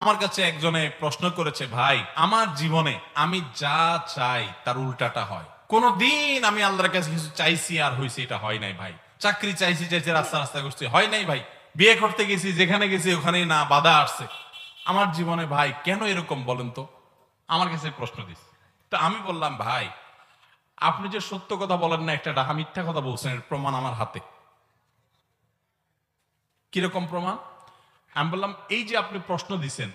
আমার কাছে একজনে প্রশ্ন করেছে, ভাই, আমার জীবনে আমি যা চাই তার উল্টাটা হয়। কোনদিন আমি আল্লাহর কাছে কিছু চাইছি আর হয়েছে এটা হয় নাই ভাই। চাকরি চাইছি চাইছি, রাস্তা রাস্তা করছি, হয় নাই ভাই। বিয়ে করতে গেছি, যেখানে গেছি ওখানেই না, বাধা আসছে। আমার জীবনে ভাই, কেন এরকম বলেন তো? আমার কাছে প্রশ্ন দিস তো আমি বললাম, ভাই, আপনি যে সত্য কথা বলেন না, একটা ডাহা মিথ্যা কথা বলছেন প্রমাণ আমার হাতে। কীরকম প্রমাণ? আমি বললাম, এই যে আপনি প্রশ্ন দিছেন,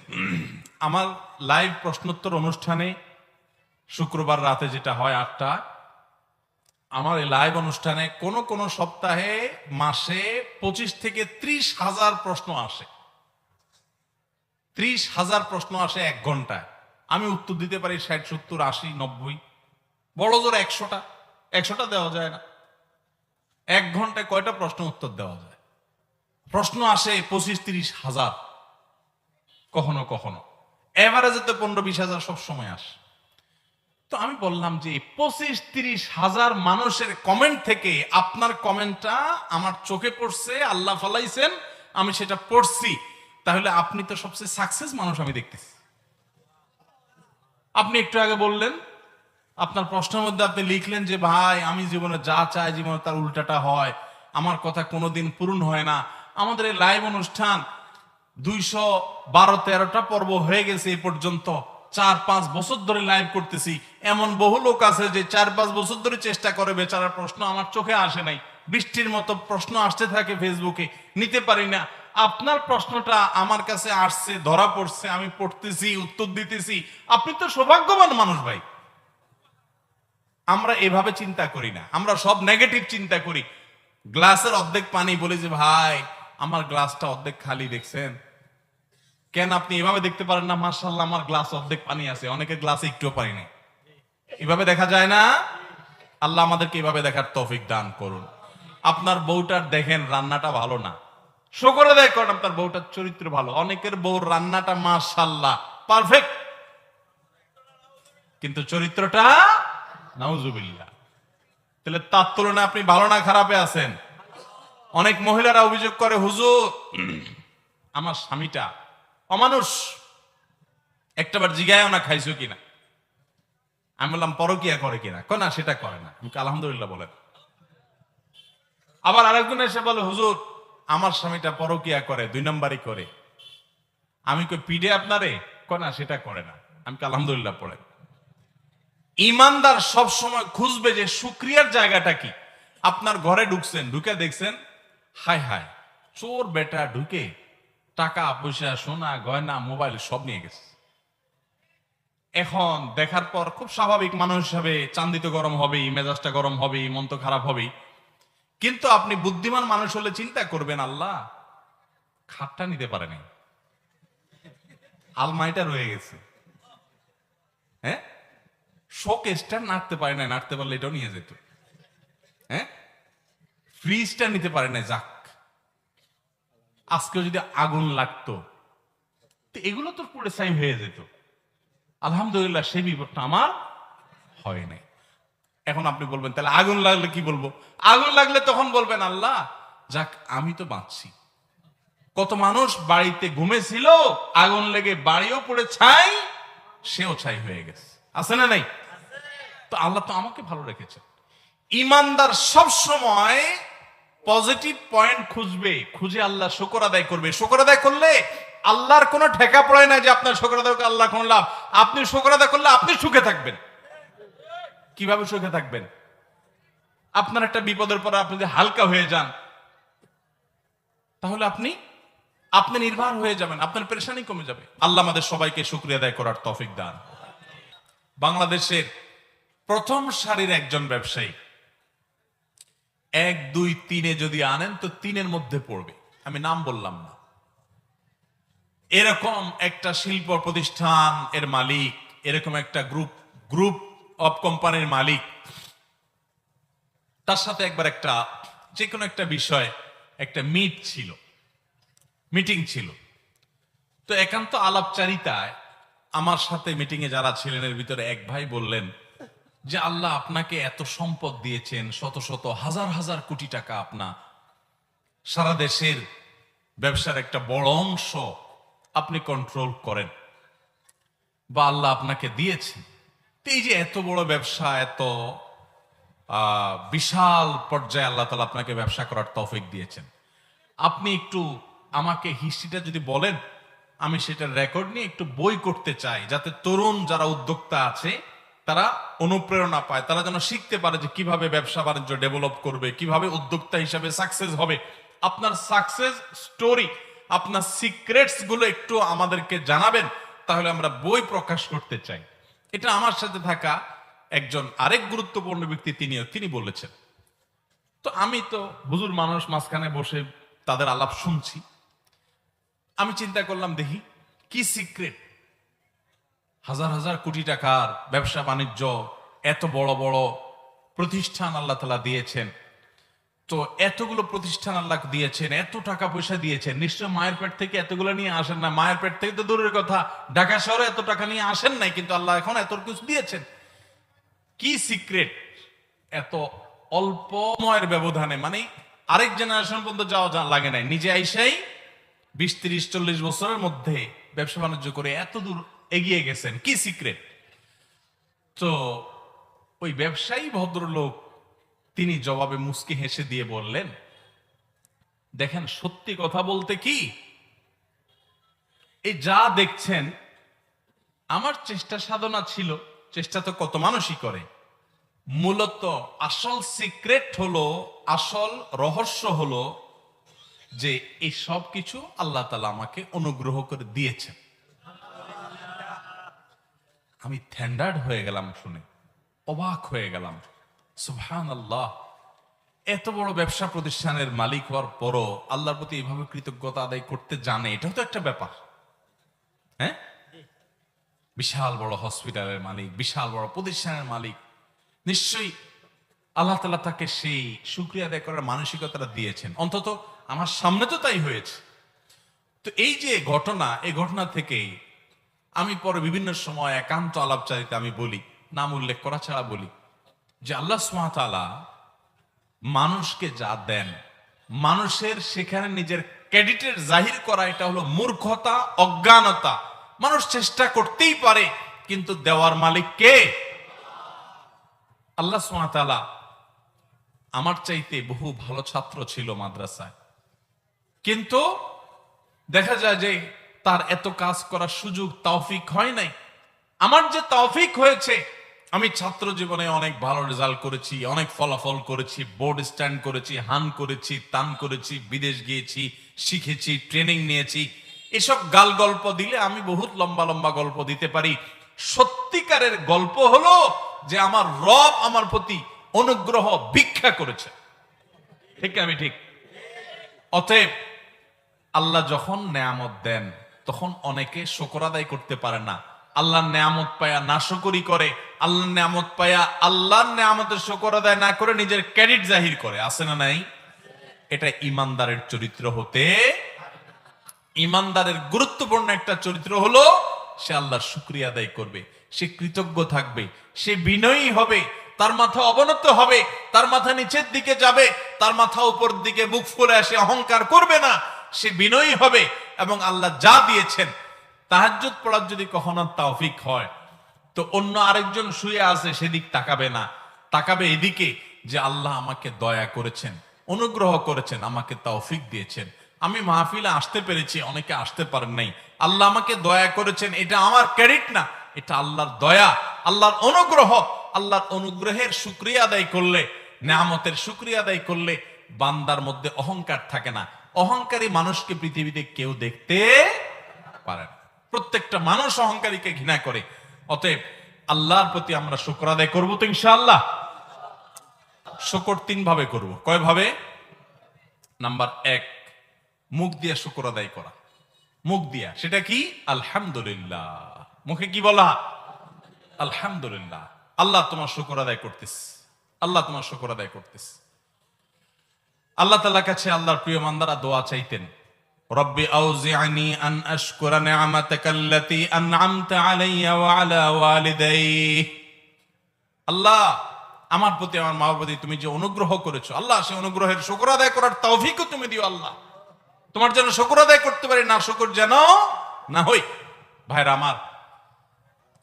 আমার লাইভ প্রশ্নোত্তর অনুষ্ঠানে শুক্রবার রাতে যেটা হয় আটটা, আমার এই লাইভ অনুষ্ঠানে কোন কোন সপ্তাহে মাসে পঁচিশ থেকে ত্রিশ হাজার প্রশ্ন আসে। ত্রিশ হাজার প্রশ্ন আসে এক ঘন্টায়। আমি উত্তর দিতে পারি ষাট, সত্তর, আশি, নব্বই। বড় জোর একশোটা। একশোটা দেওয়া যায় না। এক ঘন্টায় কয়টা প্রশ্ন উত্তর দেওয়া যায়? প্রশ্ন আসে পঁচিশ তিরিশ হাজার। কখনো কখনো। এভারেজে তো পনেরো বিশ হাজার সব সময় আসে। তো আমি বললাম যে পঁচিশ তিরিশ হাজার মানুষের কমেন্ট থেকে আপনার কমেন্টটা আমার চোখে পড়ছে, আল্লাহ ফালাইছেন, আমি সেটা পড়ছি। তাহলে আপনি তো সবচেয়ে সাকসেস মানুষ আমি দেখতেছি। আপনি একটু আগে বললেন, আপনার প্রশ্নের মধ্যে আপনি লিখলেন যে, ভাই, আমি জীবনে যা চাই, জীবনে তার উল্টাটা হয়। আমার কথা কোনোদিন পূরণ হয় না। আমাদের এই লাইভ অনুষ্ঠান দুইশো বারো তেরোটা পর্ব হয়ে গেছে এই পর্যন্ত। চার, পাঁচ বছর ধরে লাইভ করতেছি। এমন বহু লোক আছে যে চার, পাঁচ বছর ধরে চেষ্টা করে বেচারার প্রশ্ন আমার চোখে আসে নাই। বৃষ্টির মতো প্রশ্ন আসতে থাকে ফেসবুকে নিতে পারি না। আপনার প্রশ্নটা আমার কাছে আসছে, ধরা পড়ছে, আমি পড়তেছি, উত্তর দিতেছি। আপনি তো সৌভাগ্যবান মানুষ ভাই। আমরা এভাবে চিন্তা করি না। আমরা সব নেগেটিভ চিন্তা করি। গ্লাসের অর্ধেক পানি বলি যে, ভাই আমার গ্লাসটা অর্ধেক খালি দেখছেন? কেন আপনি এভাবে দেখতে পারেন না? মার্শাল্লাহ আমার গ্লাস অর্ধেক পানি আছে। অনেকের গ্লাসে একটুও পানি নেই। এভাবে দেখা যায় না? আল্লাহ আমাদেরকে এভাবে দেখার তৌফিক দান করুন। আপনার বউটার দেখেন, রান্নাটা ভালো না। শোকরে দেখেন আপনার বউটার চরিত্র ভালো। অনেকের বউর রান্নাটা মার্শাল্লাহ পারফেক্ট কিন্তু চরিত্রটা, নাউজুবিল্লাহ। তাহলে তার তুলনায় আপনি ভালো না খারাপে আছেন? অনেক মহিলারা অভিযোগ করে, হুজুর, আমার স্বামীটা অমানুষ। একটাবার জিগায় না খাইছো কিনা? আমি বললাম, পরকিয়া করে কিনা? কো না, সেটা করে না। আমি আলহামদুলিল্লাহ বলেন আবার আরেকজন এসে বলে, হুজুর, আমার স্বামীটা পরকিয়া করে, দুই নম্বরই করে। আমি কই, পিডে আপনারে? কো না, সেটা করে না। আমি আলহামদুলিল্লাহ পড়েন ইমানদার সব সময় খুঁজবে যে শুক্রিয়ার জায়গাটা কি? আপনার ঘরে ঢুকছেন, ঢুকে দেখছেন হায় হায়, চোর বেটা ঢুকে টাকা, পয়সা, সোনা, গয়না, মোবাইল সব নিয়ে গেছে। এখন দেখার পর খুব স্বাভাবিক মানুষ হিসাবে চান্দিতে গরম হবে মেজাজটা গরম হবে মন তো খারাপ হবে কিন্তু আপনি বুদ্ধিমান মানুষ হলে চিন্তা করবেন, আল্লাহ, খাটটা নিতে পারেনি আলমারিটা রয়ে গেছে। হ্যাঁ? শোকেসটা নাড়তে পারে না নাড়তে পারলে এটাও নিয়ে যেত। হ্যাঁ? ফ্রিজটা নিতে পারে না যাক। আজকেও যদি আগুন লাগতো এগুলো তো পুরো সাই হয়ে যেত। আলহামদুলিল্লাহ সেই বিপদটা আমার হয় নাই। এখন আপনি বলবেন, তাহলে আগুন লাগলে কি বলব? আগুন লাগলে তখন বলবেন, আল্লাহ, যাক, আমি তো বাঁচছি। কত মানুষ বাড়িতে ঘুমেছিল, আগুন লেগে বাড়িও পড়ে ছাই, সেও ছাই হয়ে গেছে। আছে না নাই? তো আল্লাহ তো আমাকে ভালো রেখেছে ইমানদার সব সময় পজিটিভ পয়েন্ট খুঁজবে, খুঁজে আল্লাহ শুকর আদায় করবে। শুকর আদায় করলে আল্লাহর কোনো ঠেকা পড়ে না যে আপনার শুকর আদায় আল্লাহ কোন লাভ। আপনি শুকর আদায় করলে আপনি সুখে থাকবেন। কীভাবে সুখে থাকবেন? আপনার একটা বিপদের পর আপনি যদি হালকা হয়ে যান, তাহলে আপনি আপনি নির্ভর হয়ে যাবেন, আপনার পেরেশানি কমে যাবে। আল্লাহ আমাদের সবাইকে শুক্রিয়া আদায় করার তৌফিক দান। বাংলাদেশের প্রথম সারির একজন ব্যবসায়ী এক, দুই, তিনে যদি আনেন, তো তিনের মধ্যে পড়বে। আমি নাম বললাম না। এরকম একটা শিল্প প্রতিষ্ঠান এর মালিক, এরকম একটা গ্রুপ গ্রুপ অফ কোম্পানির মালিক, তার সাথে একবার একটা যে কোনো একটা বিষয় একটা মিট ছিল মিটিং ছিল। তো একান্ত আলাপচারিতায় আমার সাথে মিটিং এ যারা ছিলেন, এর ভিতরে এক ভাই বললেন যে আল্লাহ আপনাকে এত সম্পদ দিয়েছেন, শত শত, হাজার হাজার কোটি টাকা আপনা সারা দেশের ব্যবসার একটা বড় অংশ আপনি কন্ট্রোল করেন বা আল্লাহ আপনাকে দিয়েছেন। এই যে এত বড় ব্যবসা, এত বিশাল পর্যায়ে আল্লাহ তালা আপনাকে ব্যবসা করার তৌফিক দিয়েছেন। আপনি একটু আমাকে হিস্ট্রিটা যদি বলেন, আমি সেটার রেকর্ড নিয়ে একটু বই করতে চাই, যাতে তরুণ যারা উদ্যোক্তা আছে তারা অনুপ্রেরণা পায়, তারা যেন শিখতে পারে যে কীভাবে ব্যবসা বাণিজ্য ডেভেলপ করবে, কীভাবে উদ্যোক্তা হিসাবে সাকসেস হবে। আপনার সাকসেস স্টোরি আপনার সিক্রেটসগুলো একটু আমাদেরকে জানাবেন, তাহলে আমরা বই প্রকাশ করতে চাই। এটা আমার সাথে থাকা একজন আরেক গুরুত্বপূর্ণ ব্যক্তি, তিনিও, তিনি বলেছেন, তো আমি তো হুজুর মানুষ মাঝখানে বসে তাদের আলাপ শুনছি। আমি চিন্তা করলাম, দেখি কি সিক্রেট হাজার হাজার কোটি টাকার ব্যবসা বাণিজ্য, এত বড় বড় প্রতিষ্ঠান আল্লাহ তালা দিয়েছেন। তো এতগুলো প্রতিষ্ঠান আল্লাহ দিয়েছেন, এত টাকা পয়সা দিয়েছেন। নিশ্চয় মায়ের পেট থেকে এতগুলো নিয়ে আসেন না। মায়ের পেট থেকে তো দূরের কথা। ঢাকা শহরে এত টাকা নিয়ে আসেন নাই, কিন্তু আল্লাহ এখন এত কিছু দিয়েছেন। কি সিক্রেট? এত অল্প ময়ের ব্যবধানে মানে আরেক জেনারেশন পর্যন্ত যাওয়া লাগে নাই। নিজে আইসাই বিশ, তিরিশ, চল্লিশ বছরের মধ্যে ব্যবসা বাণিজ্য করে এত দূর এগিয়ে গেছেন, কি সিক্রেট তো ওই ব্যবসায়ী ভদ্রলোক, তিনি জবাবে মুস্কি হেসে দিয়ে বললেন, দেখেন, সত্যি কথা বলতে কি, এই যা দেখছেন, আমার চেষ্টা সাধনা ছিল, চেষ্টা তো কত মানুষই করে। মূলত আসল সিক্রেট হলো, আসল রহস্য হলো যে এই সব কিছু আল্লাহ তালা আমাকে অনুগ্রহ করে দিয়েছেন। আমি থ্যান্ডার্ড হয়ে গেলাম শুনে, অবাক হয়ে গেলাম। সুবহান আল্লাহ এত বড় ব্যবসা প্রতিষ্ঠানের মালিক হওয়ার পরও আল্লাহর প্রতি এইভাবে কৃতজ্ঞতা আদায় করতে জানে, এটাও তো একটা ব্যাপার। হ্যাঁ? বিশাল বড় হসপিটালের মালিক, বিশাল বড় প্রতিষ্ঠানের মালিক, নিশ্চয়ই আল্লাহ তালা তাকে সেই সুক্রিয়া আদায় করার মানসিকতাটা দিয়েছেন। অন্তত আমার সামনে তো তাই হয়েছে। তো এই যে ঘটনা, এই ঘটনা থেকেই আমি পরে বিভিন্ন সময় একান্ত আলাপচারিতে আমি বলি, নাম উল্লেখ করা ছাড়া বলি। যে আল্লাহ সুমাতালা মানুষকে যা দেন, মানুষের সেখানে নিজের ক্রেডিটের জাহির করা, এটা হলো মূর্খতা, অজ্ঞানতা। মানুষ চেষ্টা করতেই পারে, কিন্তু দেওয়ার মালিক কে? আল্লাহ সুমাতালা আমার চাইতে বহু ভালো ছাত্র ছিল মাদ্রাসায়। কিন্তু দেখা যায় যে তার এত কাজ করার সুযোগ, তৌফিক হয় নাই। আমার যে তৌফিক হয়েছে, আমি ছাত্র জীবনে অনেক ভালো রেজাল্ট করেছি, অনেক ফলাফল করেছি বোর্ড স্ট্যান্ড করেছি, হান করেছি, তান করেছি, বিদেশ গিয়েছি, শিখেছি ট্রেনিং নিয়েছি। এসব গাল গল্প দিলে আমি বহুত লম্বা লম্বা গল্প দিতে পারি। সত্যিকারের গল্প হলো যে আমার রব আমার প্রতি অনুগ্রহ ভিক্ষা করেছে। ঠিক আমি ঠিক? অতএব আল্লাহ যখন নেয়ামত দেন তখন অনেকে শকর আদায় করতে পারে না। আল্লাহর নেয়ামত পায়া নাশকরি করে, আল্লাহর নেয়ামত পায়া আল্লাহর নেয়ামতের শকর আদায় না করে নিজের ক্রেডিট জাহির করে। আছে না নাই? এটা ইমানদারের চরিত্র হতে ইমানদারের গুরুত্বপূর্ণ একটা চরিত্র হলো, সে আল্লাহর শুক্রিয়া আদায় করবে, সে কৃতজ্ঞ থাকবে, সে বিনয়ী হবে, তার মাথা অবনত হবে, তার মাথা নিচের দিকে যাবে, তার মাথা উপর দিকে মুখ ফুলে আসে, অহংকার করবে না, সে বিনয়ী হবে এবং আল্লাহ যা দিয়েছেন, তাহাজ্জুদ পড়ার যদি কখনো তাওফিক হয়, তো অন্য আরেকজন শুয়ে আছে, সেদিক তাকাবে না। তাকাবে এদিকে যে আল্লাহ আমাকে দয়া করেছেন, অনুগ্রহ করেছেন, আমাকে তৌফিক দিয়েছেন। আমি মাহফিলে আসতে পেরেছি, অনেকে আসতে পারেন নাই। আল্লাহ আমাকে দয়া করেছেন, এটা আমার ক্রেডিট না, এটা আল্লাহর দয়া, আল্লাহর অনুগ্রহ। আল্লাহর অনুগ্রহের শুক্রিয়া আদায় করলে, নেয়ামতের শুক্রিয়া আদায় করলে, বান্দার মধ্যে অহংকার থাকে না। অহংকারী মানুষকে পৃথিবীতে কেউ দেখতে পারে প্রত্যেকটা মানুষ অহংকারীকে ঘৃণা করে। অতএব আল্লাহর প্রতি আমরা শুক্র আদায় করব তো ইনশাআল্লাহ। শুকর তিন ভাবে করব। কয় ভাবে? নাম্বার এক, মুখ দিয়ে শুকর আদায় করা। মুখ দিয়া, সেটা কি? আলহামদুলিল্লাহ। মুখে কি বলা? আলহামদুলিল্লাহ। আল্লাহ তোমার শুকর আদায় করতেস আল্লাহ তোমার শুকর আদায় করতেস আল্লাহ তাআলার কাছে আল্লাহর প্রিয় মান্দারা দোয়া চাইতেন, রব্বি আউজিআনি আন আশকুরা নি'মাতাকা আল্লাতী আন'আমতা আলাইয়া ওয়া আলা ওয়ালিদাই আল্লাহ, আমার প্রতি আমার মা প্রতি তুমি যে অনুগ্রহ করেছ, আল্লাহ, সে অনুগ্রহের শুকর আদায় করার তৌফিকও তুমি দিও, আল্লাহ। তোমার যেন শুকর আদায় করতে পারি, না শুকর যেন না হই। ভাইরা আমার,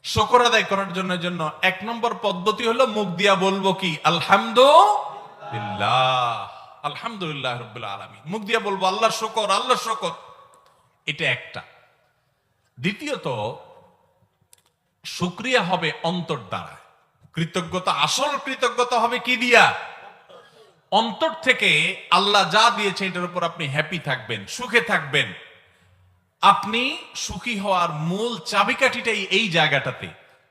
শকর আদায় করার জন্য জন্য এক নম্বর পদ্ধতি হলো মুখ দিয়া বলব কি, আলহামদুলিল্লাহ। আলহামদুলিল্লাহ রব্বুল আলমী মুখ দিয়া বলব আল্লাহ শকর আল্লাহ শকর। এটা একটা। দ্বিতীয়ত, শুক্রিয়া হবে অন্তর দ্বারা। কৃতজ্ঞতা, আসল কৃতজ্ঞতা হবে কি দিয়া? অন্তর থেকে আল্লাহ যা দিয়েছে, এটার উপর আপনি হ্যাপি থাকবেন, সুখে থাকবেন। আপনি সুখী হওয়ার মূল চাবিকাঠিটাই এই জায়গাটাতে,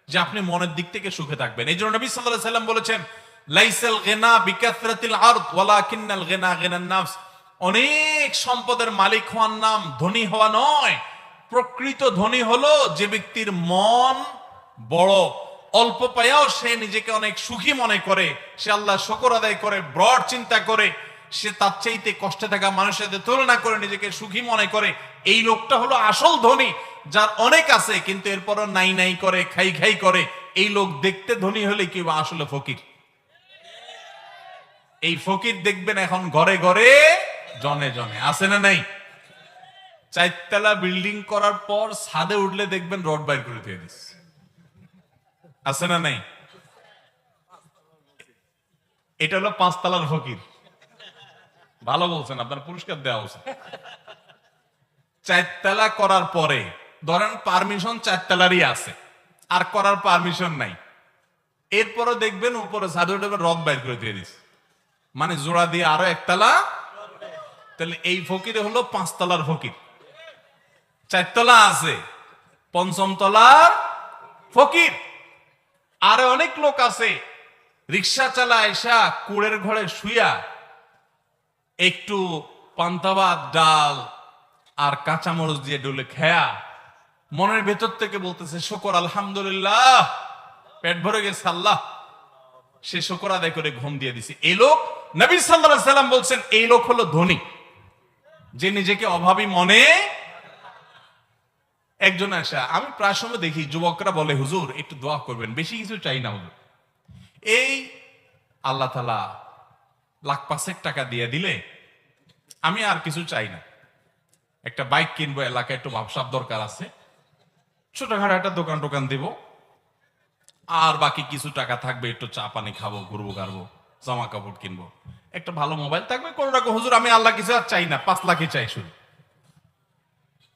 যে আপনি মনের দিক থেকে সুখে থাকবেন। এই জন্য নবী আলাইহি সাল্লাম বলেছেন লাইসাল গিনা বিকাসরাতিল আরদ, ওয়ালাকিন্নাল গিনা গিনান নাফস। অনেক সম্পদের মালিক হওয়ার নাম ধনী হওয়া নয়। প্রকৃত ধনী হলো যে ব্যক্তির মন বড়। অল্প পায়াও সে নিজেকে অনেক সুখী মনে করে। সে আল্লাহ শকর আদায় করে, ব্রড চিন্তা করে। সে তার চাইতে কষ্টে থাকা মানুষের তুলনা করে নিজেকে সুখী মনে করে। এই লোকটা হলো আসল ধনী, যার অনেক আছে, কিন্তু এরপরও নাই নাই করে, খাই খাই করে। এই লোক দেখতে ধনী হলে কি আসলে ফকির। এই ফকির দেখবেন এখন ঘরে ঘরে, জনে জনে। আছে না নাই? চারতলা বিল্ডিং করার পর ছাদে উঠলে দেখবেন রড বাইর করে দিয়ে দিস আছে না নাই? এটা হলো পাঁচতলার ফকির। ভালো বলছেন, আপনার পুরস্কার দেওয়া উচিত চারতলা করার পরে, ধরেন পারমিশন চারতলারই আছে, আর করার পারমিশন নাই। এরপরে দেখবেন উপরে ছাদে উঠে রড বাইর করে দিয়ে দিস মানে জোড়া দিয়ে আরও একতলা? তাহলে এই ফকিরে হলো পাঁচতলার ফকির। চারতলা আছে পঞ্চম তলার ফকির। আরে অনেক লোক আছে, রিক্সা চালা এসা কুড়ের ঘরে শুইয়া একটু পান্তাবাদ, ডাল আর কাঁচামরিচ দিয়ে ডলে খেয়া মনের ভেতর থেকে বলতেছে, শকর, আলহামদুলিল্লাহ, পেট ভরে গেছে, আল্লাহ। সে শকর আদায় করে ঘুম দিয়ে দিছে। এই লোক নবী সাল্লাল্লাহু সাল্লাম বলছেন, এই লোক হলো ধনী, যে নিজেকে অভাবী মনে একজন আসা। আমি প্রায় সময় দেখি যুবকরা বলে, হুজুর, একটু দোয়া করবেন, বেশি কিছু চাই না, হুজুর। এই আল্লাহ তালা লাখ পাঁচেক টাকা দিয়ে দিলে, আমি আর কিছু চাই না। একটা বাইক কিনবো, এলাকায় একটু ভাবসাব দরকার আছে। ছোটখাটো একটা দোকান টোকান দিব। আর বাকি কিছু টাকা থাকবে, একটু চা পানি খাব ঘুরবো গারবো জামা কাপড় কিনবো। একটা ভালো মোবাইল থাকবে, কোনো রকম, হুজুর, আমি আল্লাহ কিছু আর চাই না, পাঁচ লাখই চাই শুধু।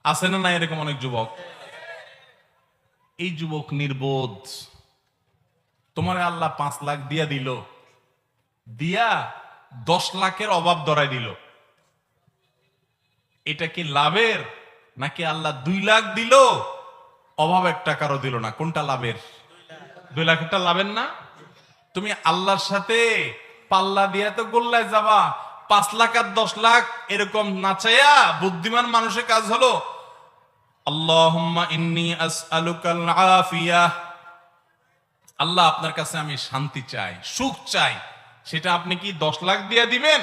আছে না না এরকম অনেক যুবক? এই যুবক নির্বোধ। তোমার আল্লাহ পাঁচ লাখ দিয়া দিল। দিয়া দশ লাখের অভাব ধরাই দিল। এটা কি লাভের, নাকি আল্লাহ দুই লাখ দিল? অভাব এক টাকারও দিল না, কোনটা লাভের? দুই লাখেরটা লাভের না? তুমি আল্লাহর সাথে পাল্লা দিয়া তো গোল্লায় যাবা। পাঁচ লাখ আর দশ লাখ এরকম নাচাইয়া বুদ্ধিমান মানুষের কাজ হলো। আল্লাহ আপনার কাছে আমি শান্তি চাই, সুখ চাই। সেটা আপনি কি দশ লাখ দিয়ে দিবেন?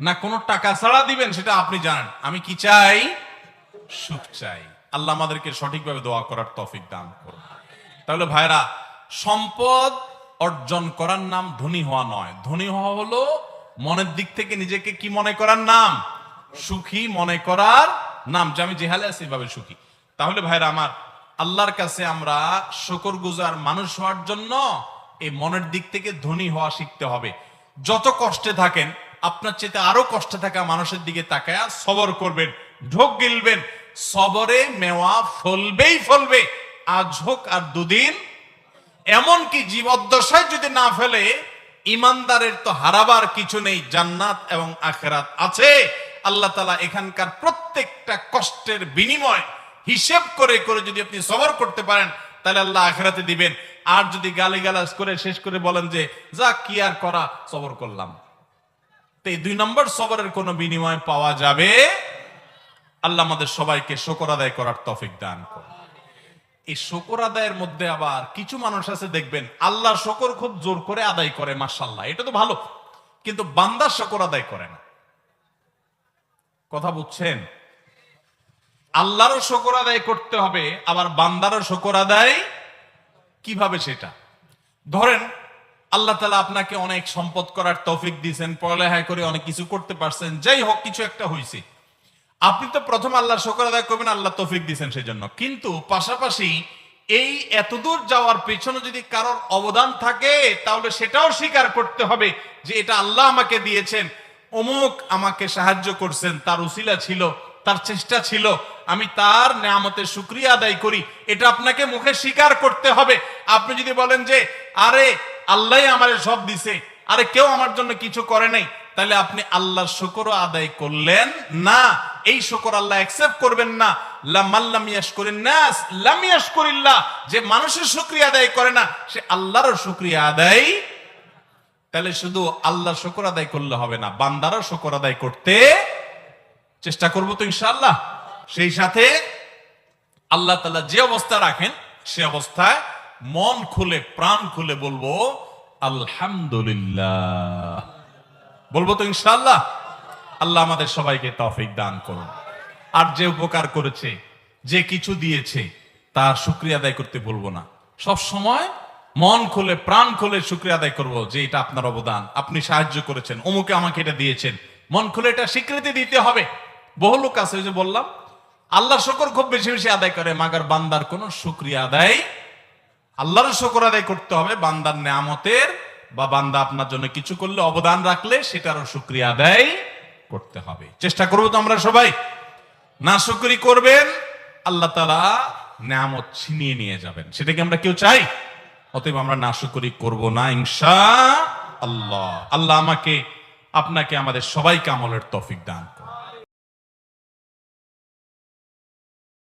না কোনো টাকা ছাড়া দিবেন? সেটা আপনি জানেন। আমি কি চাই? সুখ চাই। আল্লাহ আমাদেরকে সঠিকভাবে দোয়া করার তফিক দান করুন। তাহলে ভাইরা, সম্পদ অর্জন করার নাম ধনী হওয়া নয়। ধনী হওয়া হলো মনের দিক থেকে নিজেকে কি মনে করার নাম? সুখী মনে করার নাম। যে আমি জেহালে আছি এভাবে সুখী। তাহলে ভাইরা আমার, আল্লাহর কাছে আমরা শকর গুজার মানুষ হওয়ার জন্য এই মনের দিক থেকে ধনী হওয়া শিখতে হবে। যত কষ্টে থাকেন, আপনার চেয়ে আরও কষ্টে থাকা মানুষের দিকে তাকায়া সবর করবেন, ঢোক গিলবেন, সবরে মেওয়া ফলবেই ফলবে। আজ হোক আর দুদিন এমনকি জীবদ্দশায় যদি না ফেলে, ইমানদারের তো হারাবার কিছু নেই, জান্নাত এবং আখেরাত আছে। আল্লাহ তালা এখানকার প্রত্যেকটা কষ্টের বিনিময় হিসেব করে করে যদি আপনি সবর করতে পারেন, তাহলে আল্লাহ আখেরাতে দিবেন। আর যদি গালি গালাজ করে, শেষ করে বলেন যে, যা, কি আর করা? সবর করলাম। তো এই দুই নম্বর, সবরের কোনো বিনিময় পাওয়া যাবে? আল্লাহ আমাদের সবাইকে শোকর আদায় করার তফিক দান করুন। এই শকর আদায়ের মধ্যে আবার কিছু মানুষ আছে, দেখবেন আল্লাহ শকর খুব জোর করে আদায় করে মার্শাল্লাহ এটা তো ভালো, কিন্তু বান্দার শকর আদায় করে না। কথা বুঝছেন? আল্লাহরও শকর আদায় করতে হবে, আবার বান্দারও শকর আদায় কীভাবে সেটা? ধরেন, আল্লাহ তালা আপনাকে অনেক সম্পদ করার তৌফিক দিয়েছেন, পড়ালেখা করে অনেক কিছু করতে পারছেন, যাই হোক, কিছু একটা হয়েছে আপনি তো প্রথম আল্লাহ শকর আদায় করবেন, আল্লাহ তৌফিক দিয়েছেন সেই জন্য কিন্তু পাশাপাশি এই এতদূর যাওয়ার পেছনে যদি কারোর অবদান থাকে, তাহলে সেটাও স্বীকার করতে হবে যে এটা আল্লাহ আমাকে দিয়েছেন। অমুক আমাকে সাহায্য করছেন, তার উসিলা ছিল, তার চেষ্টা ছিল, আমি তার নেয়ামতের শুক্রিয়া আদায় করি, এটা আপনাকে মুখে স্বীকার করতে হবে। আপনি যদি বলেন যে, আরে আল্লাহ আমার সব দিছে, আরে কেউ আমার জন্য কিছু করে নাই, তাহলে আপনি আল্লাহর শুকর আদায় করলেন না। এই শুকর আল্লাহ অ্যাকসেপ্ট করবেন না। লামাল্লাম ইয়াশকুরিন নাস লাম যে মানুষের শুকরিয়া আদায় করে না, সে আল্লাহর শুকরিয়া আদায় তাহলে শুধু আল্লাহর শুকর আদায় করলে হবে না, বান্দারও শুকর আদায় করতে চেষ্টা করব তো ইনশাআল্লাহ। সেই সাথে আল্লাহ তাআলা যে অবস্থা রাখেন, সে অবস্থায় মন খুলে, প্রাণ খুলে বলব, আলহামদুলিল্লাহ। বলব তো ইনশাআল্লাহ। আল্লাহ আমাদের সবাইকে তৌফিক দান করুন। আর যে উপকার করেছে, যে কিছু দিয়েছে তার শুক্রিয়া আদায় করতে বলব না। সব সময় মন খুলে, প্রাণ খুলে শুক্রিয়া আদায় করব যে এটা আপনার অবদান, আপনি সাহায্য করেছেন, অমুকে আমাকে এটা দিয়েছেন। মন খুলে এটা স্বীকৃতি দিতে হবে। বহু লোক আছে যে বললাম, আল্লাহর শকর খুব বেশি বেশি আদায় করে, মাগার বান্দার কোনো শুক্রিয়া আদায় আল্লাহর শকর আদায় করতে হবে, বান্দার নেয়ামতের বা বান্দা আপনার জন্য কিছু করলে অবদান রাখলে সেটারও শুক্রিয়া আদায় করতে হবে। চেষ্টা করব তো আমরা সবাই। না শুকরি করবেন, আল্লাহ তালা নামত ছিনিয়ে নিয়ে যাবেন। সেটাকে আমরা কেউ চাই? অতএব আমরা না শুকরি করব না, ইনশা আল্লাহ। আল্লাহ আমাকে, আপনাকে, আমাদের সবাইকে আমলের তফিক দান।